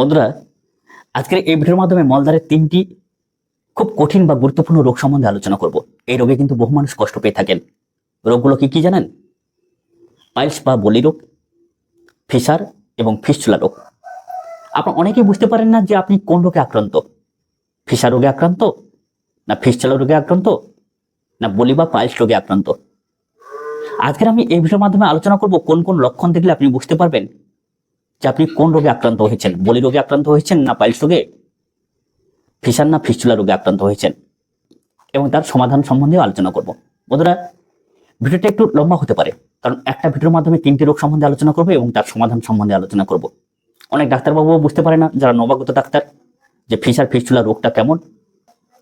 বন্ধুরা, আজকের এই ভিডিওর মাধ্যমে মলদারের তিনটি খুব কঠিন বা গুরুত্বপূর্ণ রোগ সম্বন্ধে আলোচনা করব। এই রোগে কিন্তু বহু মানুষ কষ্ট পেয়ে থাকেন। রোগগুলো কি কি জানেন? পাইলস বা বলি রোগ, ফিসার এবং ফিস্চুলা রোগ। আপনার অনেকেই বুঝতে পারেন না যে আপনি কোন রোগে আক্রান্ত। ফিসার রোগে আক্রান্ত, না ফিস্চুলা রোগে আক্রান্ত, না বলি বা পাইলস রোগে আক্রান্ত? আজকের আমি এই ভিডিওর মাধ্যমে আলোচনা করব কোন কোন লক্ষণ দেখলে আপনি বুঝতে পারবেন। যে আপনি কোন রোগে আক্রান্ত হয়েছেন? বলি রোগে আক্রান্ত হয়েছেন না পাইলস রোগে? ফিসার না ফিস্চুলা রোগে আক্রান্ত হয়েছেন? এবং তার সমাধান সম্বন্ধে আলোচনা করব। বন্ধুরা, ভিডিওটা একটু লম্বা হতে পারে, কারণ একটা ভিডিওর মাধ্যমে তিনটি রোগ সম্বন্ধে আলোচনা করব এবং তার সমাধান সম্বন্ধে আলোচনা করব। অনেক ডাক্তারবাবুও বুঝতে পারে না, যারা নবাগত ডাক্তার, যে ফিসার ফিস্চুলা রোগটা কেমন।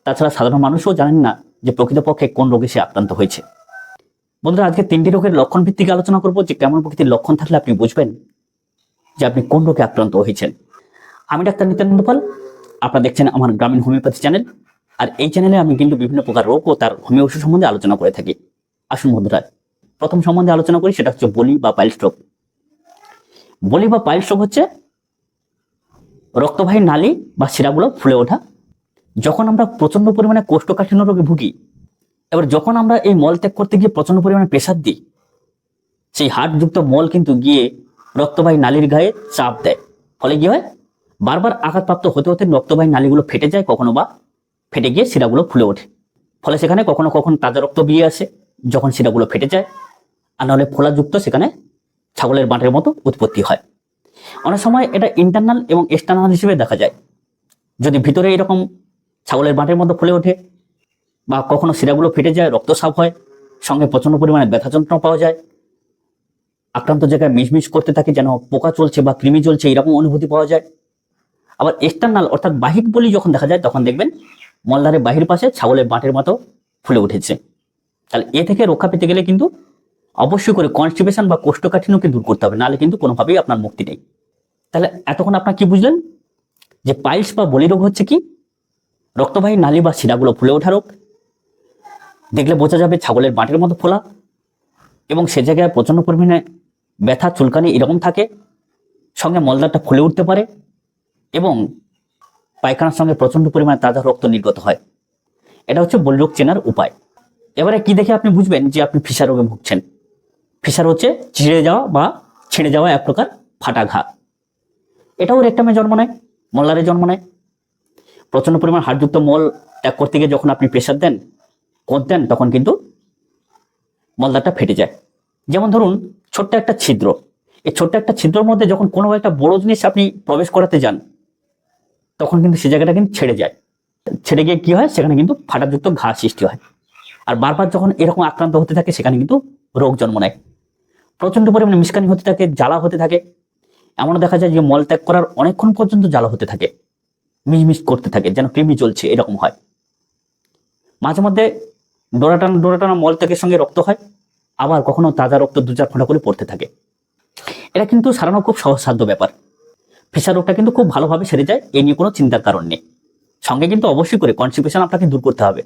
তাছাড়া সাধারণ মানুষও জানেন না যে প্রকৃতপক্ষে কোন রোগে সে আক্রান্ত হয়েছে। বন্ধুরা, আজকে তিনটি রোগের লক্ষণ ভিত্তিক আলোচনা করব যে কেমন প্রকৃতির লক্ষণ থাকলে আপনি বুঝবেন। যে আপনি কোন রোগে আক্রান্ত হয়েছেন। আমি ডাক্তার নিত্যানন্দ পাল আপনারা দেখছেন আমার গ্রামীণ হোমিওপ্যাথি চ্যানেল। আর এই চ্যানেলে আমি কিন্তু বিভিন্ন প্রকার রোগ ও তার হোমিও ওষুধ সম্বন্ধে আলোচনা করে থাকি। আসুন বন্ধুরা, প্রথম সম্বন্ধে আলোচনা করি, সেটা হচ্ছে বলি বা পাইল রোগ বলি বা পাইল রোগ হচ্ছে রক্তবাহী নালী বা শিরাগুলো ফুলে ওঠা। যখন আমরা প্রচণ্ড পরিমাণে কোষ্ঠকাঠিন্য রোগে ভুগি, এবার যখন আমরা এই মল ত্যাগ করতে গিয়ে প্রচণ্ড পরিমাণে প্রেসার দিই, সেই হাড়যুক্ত মল কিন্তু গিয়ে রক্তবাহী নালীর গায়ে চাপ দেয়। ফলে কি হয়? বারবার আঘাতপ্রাপ্ত হতে হতে রক্তবাহী নালীগুলো ফেটে যায় কখনো বা ফেটে গিয়ে শিরাগুলো ফুলে ওঠে। ফলে সেখানে কখনো কখনো তাজা রক্ত বিয়ে আসে যখন শিরাগুলো ফেটে যায়। আর নাহলে ফোলাযুক্ত সেখানে ছাগলের বাঁটের মতো উৎপত্তি হয়। অনেক সময় এটা ইন্টারনাল এবং এক্সটার্নাল হিসেবে দেখা যায়। যদি ভিতরে এরকম ছাগলের বাঁটের মতো ফুলে ওঠে বা কখনো শিরাগুলো ফেটে যায় রক্তস্রাব হয়, সঙ্গে প্রচণ্ড পরিমাণে ব্যথা যন্ত্রণা পাওয়া যায় আক্রান্ত জায়গায় মিশমিশ করতে থাকে, যেন পোকা চলছে বা কৃমি চলছে এরকম অনুভূতি পাওয়া যায়। আবার এক্সটার্নাল অর্থাৎ বাহিক বলি যখন দেখা যায়, তখন দেখবেন মলদারের বাহির পাশে ছাগলের বাঁটের মতো ফুলে উঠেছে। তাহলে এ থেকে রক্ষা পেতে গেলে কিন্তু অবশ্যই করে কনস্টিপেশন বা কোষ্ঠকাঠিন্যকে দূর করতে হবে, নাহলে কিন্তু কোনোভাবেই আপনার মুক্তি নেই। তাহলে এতক্ষণ আপনার কি বুঝলেন? যে পাইলস বা বলি রোগ হচ্ছে কি? রক্তবাহী নালী বা শিরাগুলো ফুলে ওঠা রোগ। দেখলে বোঝা যাবে ছাগলের বাঁটের মতো ফোলা। এবং সে জায়গায় প্রচণ্ড পরিমাণে ব্যথা, চুলকানি এরকম থাকে, সঙ্গে মলদারটা ফুলে উঠতে পারে এবং পায়খানার সঙ্গে প্রচণ্ড পরিমাণে তাজা রক্ত নির্গত হয়। এটা হচ্ছে বলি রোগ চেনার উপায়। এবারে কি দেখে আপনি বুঝবেন যে আপনি ফিসা রোগে ভুগছেন? ফিসার হচ্ছে ছিঁড়ে যাওয়া বা ছিঁড়ে যাওয়া এক প্রকার ফাটা ঘা। এটাও রেকটামে জন্ম নেয় মল্লারে জন্ম নেয়। প্রচণ্ড পরিমাণ হাড়যুক্ত মল ত্যাগ করতে গিয়ে যখন আপনি প্রেশার দেন, কোদ দেন, তখন কিন্তু মলদারটা ফেটে যায়। যেমন ধরুন ছোট্ট একটা ছিদ্র। এই ছোট্ট একটা ছিদ্রর মধ্যে যখন কোনো একটা বড় জিনিস আপনি প্রবেশ করাতে যান, তখন কিন্তু সে জায়গাটা কিন্তু ছেড়ে যায়। ছেড়ে গিয়ে কি হয়? সেখানে কিন্তু ফাটাযুক্ত ঘা সৃষ্টি হয়। আর বারবার যখন এরকম আক্রান্ত হতে থাকে, সেখানে কিন্তু রোগ জন্ম নেয়। প্রচণ্ড পরিমাণে মিসকানি হতে থাকে, জ্বালা হতে থাকে। এমনও দেখা যায় যে মল ত্যাগ করার অনেকক্ষণ পর্যন্ত জ্বালা হতে থাকে। মিসমিস করতে থাকে, যেন কৃমি চলছে এরকম হয়। মাঝে মধ্যে ডোরাটানা ডোরাটানা মল ত্যাগের সঙ্গে রক্ত হয়। আবার কখনো তাজা রক্ত দু চার ফোঁটা করে পড়তে থাকে। এটা কিন্তু সারানো খুব সহজসাধ্য ব্যাপার। ফেসার রোগটা কিন্তু খুব ভালোভাবে সেরে যায়, এ নিয়ে কোনো চিন্তার কারণ নেই। সঙ্গে কিন্তু অবশ্যই করে কনস্টিপেশন আপনাকে দূর করতে হবে।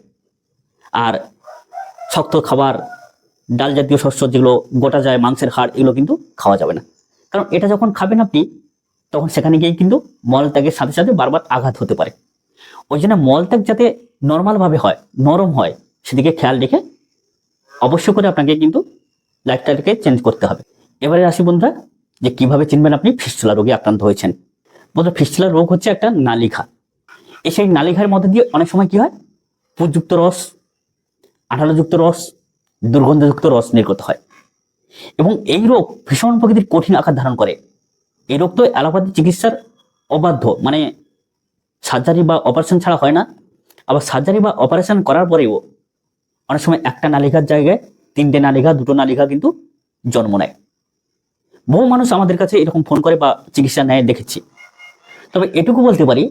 আর শক্ত খাবার, ডাল জাতীয় শস্য যেগুলো গোটা যায়, মাংসের হাড়, এগুলো কিন্তু খাওয়া যাবে না। কারণ এটা যখন খাবেন আপনি, তখন সেখানে গিয়ে কিন্তু মল ত্যাগের সাথে সাথে বারবার আঘাত হতে পারে। ওই জন্য মল ত্যাগ যাতে নর্মালভাবে হয়, নরম হয়, সেদিকে খেয়াল রেখে অবশ্যই করে আপনাকে কিন্তু লাইফস্টাইলকে চেঞ্জ করতে হবে। এবারে আসি বন্ধুরা, যে কীভাবে চিনবেন আপনি ফিস্টুলা রোগে আক্রান্ত হয়েছেন। বন্ধুরা ফিস্টুলা রোগ হচ্ছে একটা নালিঘা এই সেই নালিঘার মধ্যে দিয়ে অনেক সময় কি হয়? পুরযুক্ত রস, আঠালোযুক্ত রস, দুর্গন্ধযুক্ত রস নির্গত হয়। এবং এই রোগ ভীষণ প্রকৃতির কঠিন আকার ধারণ করে। এই রোগ তো অ্যালোপ্যাথি চিকিৎসার অবাধ্য মানে সার্জারি বা অপারেশন ছাড়া হয় না। আবার সার্জারি বা অপারেশন করার পরেও অনেক সময় একটা নালিকার জায়গায় তিনটে নালিকা দুটো নালিকা কিন্তু জন্ম নেয়। বহু মানুষ আমাদের কাছে এরকম ফোন করে বা চিকিৎসা নেয়, দেখেছি। তবে এটুকু বলতে পারি,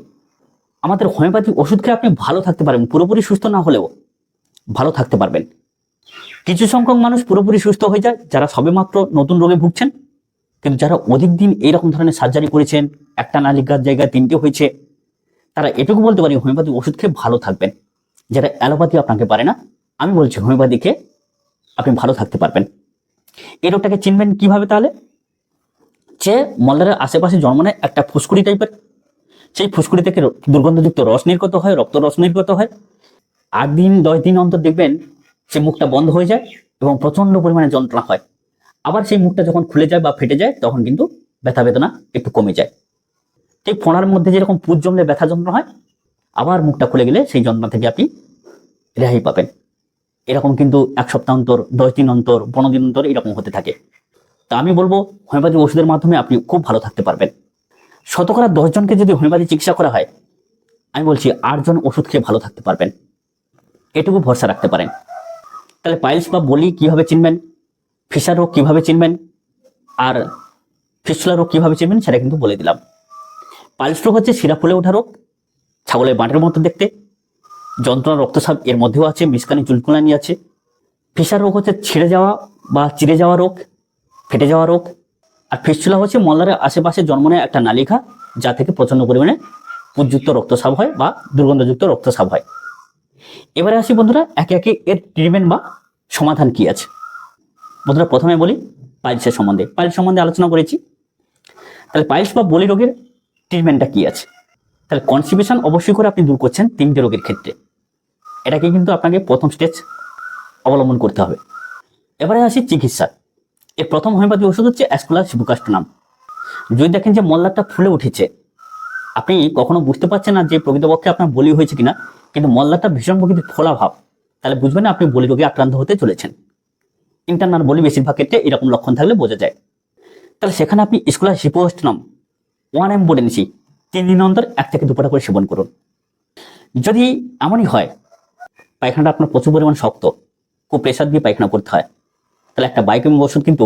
আমাদের হোমিওপ্যাথি ওষুধ খেয়ে আপনি ভালো থাকতে পারবেন, পুরোপুরি সুস্থ না হলেও ভালো থাকতে পারবেন। কিছু সংখ্যক মানুষ পুরোপুরি সুস্থ হয়ে যায়, যারা সবেমাত্র নতুন রোগে ভুগছেন, কিন্তু যারা অধিক দিন এইরকম ধরনের সার্জারি করেছেন, একটা নালিকার জায়গায় তিনটে হয়েছে, তারা এটুকু বলতে পারি হোমিওপ্যাথি ওষুধ খেয়ে ভালো থাকবেন। যারা অ্যালোপ্যাথি আপনাকে পারে না আমি বলছি হোমিওপ্যাথি খেয়ে আপনি ভালো থাকতে পারবেন। এই রোগটাকে চিনবেন কীভাবে তাহলে? যে মলদারের আশেপাশে জন্ম নেয় একটা ফুসকুড়ি টাইপের সেই ফুসকুড়ি থেকে দুর্গন্ধযুক্ত রস নির্গত হয়, রক্ত রস নির্গত হয়। আট দিন, দশ দিন অন্তর দেখবেন সে মুখটা বন্ধ হয়ে যায় এবং প্রচণ্ড পরিমাণে যন্ত্রণা হয়। আবার সেই মুখটা যখন খুলে যায় বা ফেটে যায়, তখন কিন্তু ব্যথা বেদনা একটু কমে যায়। ঠিক ফোনার মধ্যে যেরকম পুজ জমলে ব্যথা যন্ত্রণা হয়, আবার মুখটা খুলে গেলে সেই যন্ত্রণা থেকে আপনি রেহাই পাবেন। এরকম কিন্তু এক সপ্তাহ অন্তর, দশ দিন অন্তর, পনেরো দিন অন্তর এরকম হতে থাকে। তা আমি বলব, হোমিওপ্যাথি ওষুধের মাধ্যমে আপনি খুব ভালো থাকতে পারবেন। শতকরা দশজনকে যদি হোমিওপ্যাথি চিকিৎসা করা হয়, আমি বলছি আটজন ওষুধ খেয়ে ভালো থাকতে পারবেন। এটুকু ভরসা রাখতে পারেন। তাহলে পাইলস বা বলি কীভাবে চিনবেন? ফিসার রোগ কীভাবে চিনবেন? আর ফিসুলা রোগ কীভাবে চিনবেন সেটা কিন্তু বলে দিলাম। পাইলস রোগ হচ্ছে শিরা ফুলে ওঠা রোগ, ছাগলের বাঁটের মতো দেখতে। যন্ত্রণা রক্তচাপ এর মধ্যেও আছে মিসকানি চুলকুলানি আছে। ফিসার রোগ হচ্ছে ছিঁড়ে যাওয়া বা চিড়ে যাওয়া রোগ, ফেটে যাওয়া রোগ। আর ফিস্টুলা হচ্ছে মল্লারের আশেপাশে জন্ম নেয় একটা নালিকা যা থেকে প্রচণ্ড পরিমাণে পুজযুক্ত রক্তস্রাব হয় বা দুর্গন্ধযুক্ত রক্তস্রাব হয়। এবারে আসি বন্ধুরা, একে একে এর ট্রিটমেন্ট বা সমাধান কি আছে? বন্ধুরা, প্রথমে বলি পাইলসের সম্বন্ধে। পাইলস সম্বন্ধে আলোচনা করেছি। তাহলে পাইলস বা বলি রোগের ট্রিটমেন্টটা কি আছে? তাহলে কনস্টিপেশন অবশ্যই করে আপনি দূর করছেন তিনটে রোগের ক্ষেত্রে। এটাকে কিন্তু আপনাকে প্রথম স্টেজ অবলম্বন করতে হবে। এবারে আসি চিকিৎসা। এর প্রথম হোমিওপ্যাথি ওষুধ হচ্ছে অ্যাসকুলার সিবুকাস্টনাম যদি দেখেন যে মল্লারটা ফুলে উঠেছে, আপনি কখনো বুঝতে পারছেন না যে প্রকৃতপক্ষে আপনার বলি হয়েছে কিনা, কিন্তু মল্লারটা ভীষণ প্রকৃতির ফোলা ভাব। তাহলে বুঝবেন আপনি বলি রোগে আক্রান্ত হতে চলেছেন। ইন্টারনাল বলি বেশিরভাগ ক্ষেত্রে এরকম লক্ষণ থাকলে বোঝা যায়। তাহলে সেখানে আপনি স্কুলার হিপোস্টনাম ওয়ান এম বোডেন্সি তিন দিন অন্তর এক থেকে দুপাটা করে সেবন করুন। যদি এমনই হয় পায়খানাটা আপনার প্রচুর পরিমাণ শক্ত। খুব প্রেশার দিয়ে পায়খানা করতে হয়। তাহলে একটা বায়োকেমিক ওষুধ কিন্তু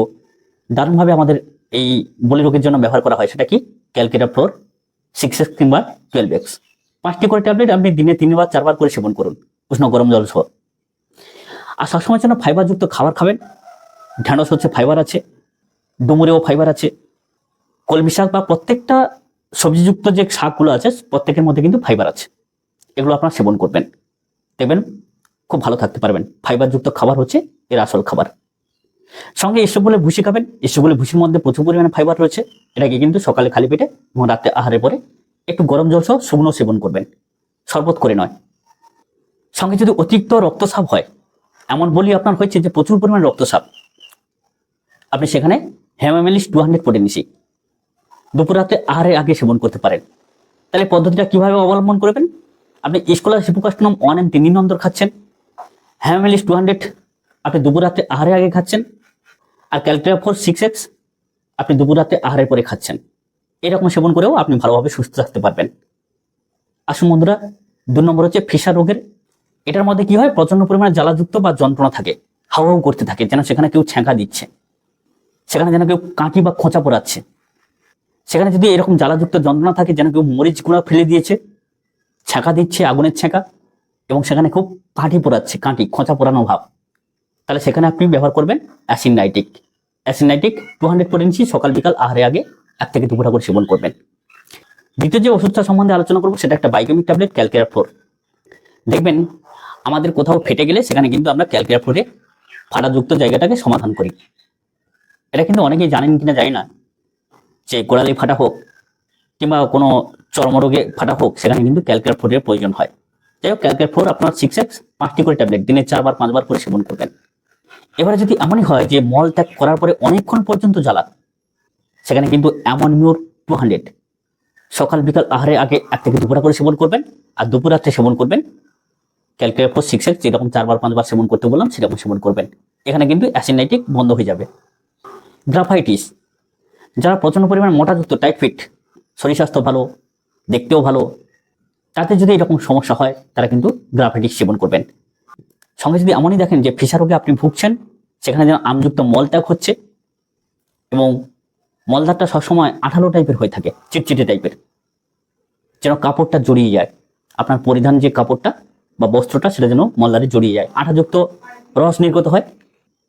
দারুণভাবে আমাদের এই বলি রোগের জন্য ব্যবহার করা হয়। সেটা কি? ক্যালকেটা ফ্লোর সিক্স এক্স কিংবা টুয়েলভ এক্স পাঁচটি করে ট্যাবলেট আপনি দিনে তিনবার, চারবার করে সেবন করুন। উষ্ণ গরম জল সহ। আর সবসময় যেন ফাইবারযুক্ত খাবার খাবেন। ঢ্যাঁড়স হচ্ছে ফাইবার আছে, ডুমুরেও ফাইবার আছে। কলমি শাক বা প্রত্যেকটা সবজিযুক্ত যে শাকগুলো আছে, প্রত্যেকের মধ্যে কিন্তু ফাইবার আছে। এগুলো আপনারা সেবন করবেন। দেখবেন খুব ভালো থাকতে পারবেন। ফাইবারযুক্ত খাবার হচ্ছে এর আসল খাবার। সঙ্গে এসব বলে ভুসি খাবেন। এসব বলে ভুসির মধ্যে প্রচুর পরিমাণে ফাইবার রয়েছে। এটাকে কিন্তু সকালে খালি পেটে এবং রাতে আহারের পরে একটু গরম জল সহ শুকনো সেবন করবেন। শরবত করে নয়। সঙ্গে যদি অতিরিক্ত রক্তস্রাব হয়, এমন বলি আপনার হয়েছে যে প্রচুর পরিমাণে রক্তস্রাব আপনি সেখানে হেমামেলিস টু হান্ড্রেড পটে নিছি দুপুর রাতে আহারে আগে সেবন করতে পারেন। তাহলে পদ্ধতিটা কীভাবে অবলম্বন করবেন? আপনি স্কলার হিপোকাস্টনম ওয়ান এন্ড তিন দিন অন্তর খাচ্ছেন। হ্যামেলিস টু হান্ড্রেড আপনি দুপুর রাতে আহারে আগে খাচ্ছেন। আর ক্যালকুলেটার ফোর সিক্স এক্স আপনি দুপুর রাতে আহারের পরে খাচ্ছেন। এরকম সেবন করেও আপনি ভালোভাবে সুস্থ থাকতে পারবেন। আসুন বন্ধুরা, দু নম্বর হচ্ছে ফিসা রোগের। এটার মধ্যে কি হয়? প্রচণ্ড পরিমাণে জ্বালাযুক্ত বা যন্ত্রণা থাকে। হাউ করতে থাকে, যেন সেখানে কেউ ছ্যাঁকা দিচ্ছে। সেখানে যেন কেউ কাঁটি বা খোঁচা পড়াচ্ছে। সেখানে যদি এরকম জ্বালাযুক্ত যন্ত্রণা থাকে, যেন কেউ মরিচ গুঁড়া ফেলে দিয়েছে, ছ্যাঁকা দিচ্ছে, আগুনের ছ্যাঁকা এবং সেখানে খুব কাঁটি পোড়াচ্ছে কাঁটি খোঁচা পোড়ানো ভাব। তাহলে সেখানে আপনি ব্যবহার করবেন অ্যাসিনাইটিক। অ্যাসিনাইটিক টু হান্ড্রেড পটেন্সি সকাল, বিকাল, আহারে আগে এক থেকে দুপুরা করে সেবন করবেন। দ্বিতীয় যে ওষুধটা সম্বন্ধে আলোচনা করব, সেটা একটা বাইকেমিক ট্যাবলেট ক্যালকেরা ফ্লোর দেখবেন, আমাদের কোথাও ফেটে গেলে সেখানে কিন্তু আমরা ক্যালকেরা ফ্লোরে ফাটাযুক্ত জায়গাটাকে সমাধান করি। এটা কিন্তু অনেকেই জানেন কিনা জানি না। যে গোড়ালি ফাটা হোক কিংবা কোনো চর্মরোগে ফাটা হোক, সেখানে কিন্তু ক্যালকেরা ফ্লোরের প্রয়োজন হয়। যাই হোক ক্যালকেট ফোর আপনার সিক্স এক্স পাঁচটি করে ট্যাবলেট দিনে চারবার, পাঁচবার করে সেবন করবেন। এবারে যদি এমনই হয় যে মল ত্যাগ করার পরে অনেকক্ষণ পর্যন্ত জ্বালা সেখানে কিন্তু অ্যামোনিমিওর টু হান্ড্রেড সকাল, বিকাল, আহারে, আগে এক থেকে দুপুরা করে সেবন করবেন, আর দুপুর রাত্রে সেবন করবেন। ক্যালকুলেট ফোর সিক্স এক্স যেরকম চারবার, পাঁচবার সেবন করতে বললাম, সেরকম সেবন করবেন। এখানে কিন্তু অ্যাসিনাইটিক বন্ধ হয়ে যাবে। গ্রাফাইটিস যারা প্রচণ্ড পরিমাণ মোটাযুক্ত টাইট ফিট শরীর স্বাস্থ্য ভালো, দেখতেও ভালো তাতে যদি এরকম সমস্যা হয়, তারা কিন্তু গ্রাফাইটিস সেবন করবেন। সঙ্গে যদি এমনই দেখেন যে ফিসা রোগে আপনি ভুগছেন, সেখানে যেন আমযুক্ত মলত্যাগ হচ্ছে এবং মলদারটা সবসময় আঠালো টাইপের হয়ে থাকে, চিটচিটে টাইপের। যেন কাপড়টা জড়িয়ে যায়, আপনার পরিধান যে কাপড়টা বা বস্ত্রটা, সেটা যেন মলদারে জড়িয়ে যায়। আঠাযুক্ত রস নির্গত হয়,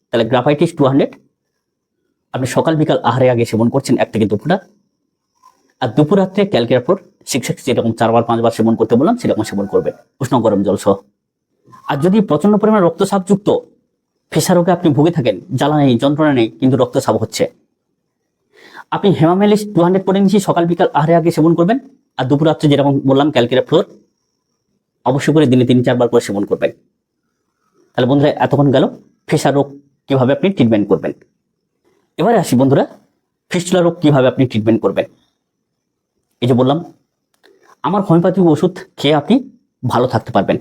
তাহলে গ্রাফাইটিস টু হান্ড্রেড। আপনি সকাল বিকাল আহারে আগে সেবন করছেন এক থেকে দুপুরা আর দুপুর রাত্রে ক্যালকের এক্স যেরকম চারবার, পাঁচবার সেবন করতে বললাম, সেরকম সেবন করবেন উষ্ণ গরম জল সহ। আর যদি প্রচণ্ড পরিমাণ রক্তচাপযুক্ত ফেসা রোগে আপনি ভুগে থাকেন, জ্বালা নেই, যন্ত্রণা নেই, কিন্তু রক্তচাপ হচ্ছে। আপনি হেমামেলিস টু হান্ড্রেড পরে নিচ্ছি সকাল, বিকাল, আহারে আগে সেবন করবেন, আর দুপুর রাত্রে যেরকম বললাম, ক্যালকেরা ফ্লোর, অবশ্যই করে দিনে তিন, চারবার করে সেবন করবেন। তাহলে বন্ধুরা, এতক্ষণ গেল, ফেসা রোগ কীভাবে আপনি ট্রিটমেন্ট করবেন? এবারে আসি বন্ধুরা, ফিস্টুলা রোগ কীভাবে আপনি ট্রিটমেন্ট করবেন? এই যে বললাম আমার হোমিওপ্যাথি ওষুধ খেয়ে আপনি ভালো থাকতে পারবেন।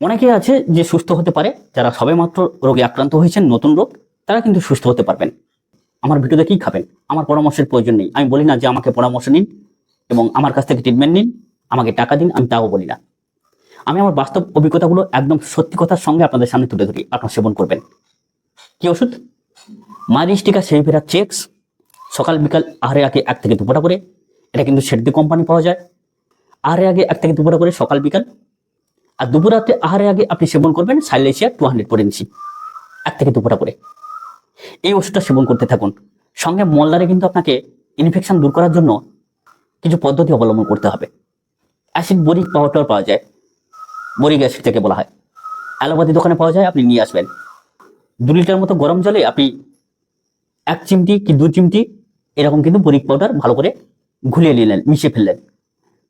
অনেকে আছে যে সুস্থ হতে পারে, যারা সবেমাত্র রোগে আক্রান্ত হয়েছেন, নতুন রোগ, তারা কিন্তু সুস্থ হতে পারবেন। আমার ভিডিওতে কি খাবেন। আমার পরামর্শের প্রয়োজন নেই। আমি বলি না যে আমাকে পরামর্শ নিন এবং আমার কাছ থেকে ট্রিটমেন্ট নিন, আমাকে টাকা দিন, আমি তাও বলি না। আমি আমার বাস্তব অভিজ্ঞতাগুলো একদম সত্যি কথার সঙ্গে আপনাদের সামনে তুলে ধরি, আপনার সেবন করবেন। কি ওষুধ? মারিস্টিকা সেভিরা চেক্স। সকাল বিকাল আহারে আগে এক থেকে দুপুরা করে। এটা কিন্তু শেডদি কোম্পানি পাওয়া যায়। আহারে আগে এক থেকে দুপুরা করে সকাল, বিকাল। আর দুপুরাতে আহারে আগে আপনি সেবন করবেন সাইলেশিয়া টু হান্ড্রেড পটেন্সি এক থেকে দুপুরা করে। এই ওষুধটা সেবন করতে থাকুন। সঙ্গে মলদারে কিন্তু আপনাকে ইনফেকশন দূর করার জন্য কিছু পদ্ধতি অবলম্বন করতে হবে। অ্যাসিড বরিক পাউডার পাওয়া যায়। বরিক অ্যাসিড থেকে বলা হয়। অ্যালোপ্যাথি দোকানে পাওয়া যায়, আপনি নিয়ে আসবেন। দু লিটার মতো গরম জলে আপনি এক চিমটি কি দু চিমটি এরকম কিন্তু বরিক পাউডার ভালো করে ঘুলিয়ে নিলেন, মিশিয়ে ফেললেন।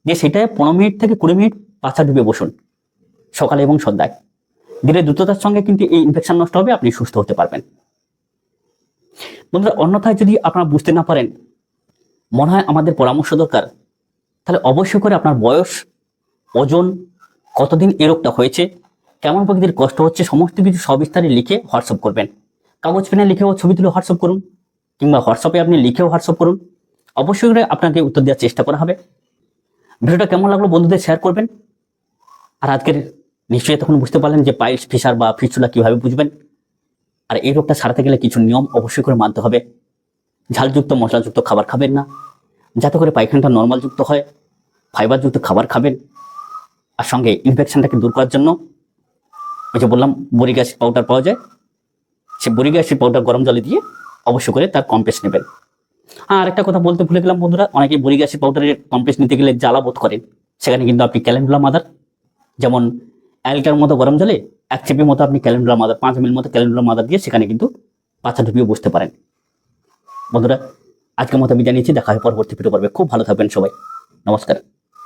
দিয়ে সেটায় পনেরো মিনিট থেকে কুড়ি মিনিট পাছা ডুবে বসুন, সকালে এবং সন্ধ্যায়। ধীরে দ্রুততার সঙ্গে কিন্তু এই ইনফেকশন নষ্ট হবে, আপনি সুস্থ হতে পারবেন। বন্ধুরা, অন্যথায় যদি আপনারা বুঝতে না পারেন, মনে হয় আমাদের পরামর্শ দরকার, তাহলে অবশ্যই করে আপনার বয়স, ওজন, কতদিন এ রোগটা হয়েছে, কেমন প্রকৃতির কষ্ট হচ্ছে, সমস্ত কিছু সবিস্তারে লিখে হোয়াটসঅ্যাপ করবেন। কাগজ, পেনে লিখেও ছবি তুলে হোয়াটসঅ্যাপ করুন, কিংবা হোয়াটসঅ্যাপে আপনি লিখেও হোয়াটসঅ্যাপ করুন। অবশ্যই করে আপনাকে উত্তর দেওয়ার চেষ্টা করা হবে। ভিডিওটা কেমন লাগল বন্ধুদের শেয়ার করবেন? আর আজকের নিশ্চয়ই তখন বুঝতে পারলেন যে পাইলস ফিসার বা ফিসুলা কীভাবে বুঝবেন। আর এই রোগটা সারাতে গেলে কিছু নিয়ম অবশ্যই করে মানতে হবে। ঝালযুক্ত, মশলাযুক্ত খাবার খাবেন না। যাতে করে পায়খানাটা নর্মালযুক্ত হয় ফাইবারযুক্ত খাবার খাবেন। আর সঙ্গে ইনফেকশনটাকে দূর করার জন্য ওই যে বললাম বরিক অ্যাসিড পাউডার পাওয়া যায়। সে বরিক অ্যাসিড পাউডার গরম জলে দিয়ে অবশ্যই করে তার কমপ্লেক্স নেবেন। আর একটা কথা বলতে ভুলে গেলাম বন্ধুরা অনেকে বরিক অ্যাসিড পাউডারের কমপ্লেক্স নিতে গেলে জ্বালা বোধ করেন। সেখানে কিন্তু আপনি ক্যালেন্ডুলা মাদার, যেমন অ্যালকার মতো গরম জলে এক চেপের মতো আপনি ক্যালেন্ডুলা মাদার, পাঁচ মিল মতো ক্যালেন্ডুলা মাদার দিয়ে সেখানে কিন্তু পাছা ঢুকিয়ে বসতে পারেন। বন্ধুরা, আজকের মতো আমি জানিয়েছি, দেখা হয় পরবর্তী ভিডিও পর্বে। খুব ভালো থাকবেন সবাই। নমস্কার।